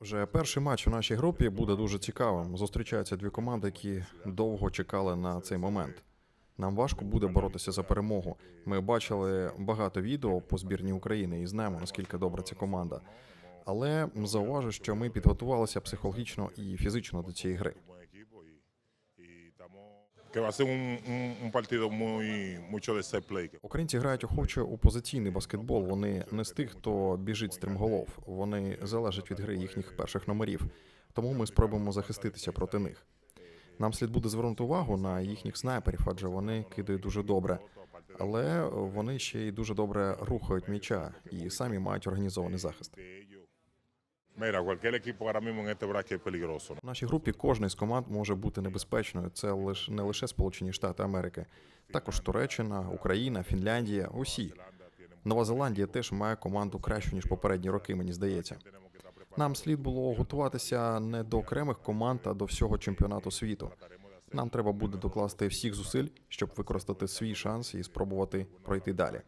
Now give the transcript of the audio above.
Вже перший матч у нашій групі буде дуже цікавим. Зустрічаються дві команди, які довго чекали на цей момент. Нам важко буде боротися за перемогу. Ми бачили багато відео по збірні України і знаємо наскільки добра ця команда. Але зауважу, що ми підготувалися психологічно і фізично до цієї гри. Va a un, partido muy mucho de set. Українці грають охоче у позиційний баскетбол. Вони не з тих, хто біжить стрімголов. Вони залежать від гри їхніх перших номерів. Тому ми спробуємо захиститися проти них. Нам слід буде звернути увагу на їхніх снайперів, адже вони кидають дуже добре. Але вони ще й дуже добре рухають м'яча і самі мають організований захист. Mira, cualquier equipo ahora mismo en este bracket. В нашій групі кожна з команд може бути небезпечною. Це лише не лише Сполучені Штати Америки, також Туреччина, Україна, Фінляндія. Усі Нова Зеландія теж має команду кращу ніж попередні роки. Мені здається. Нам слід було готуватися не до окремих команд, а до всього чемпіонату світу. Нам треба буде докласти всіх зусиль, щоб використати свій шанс і спробувати пройти далі.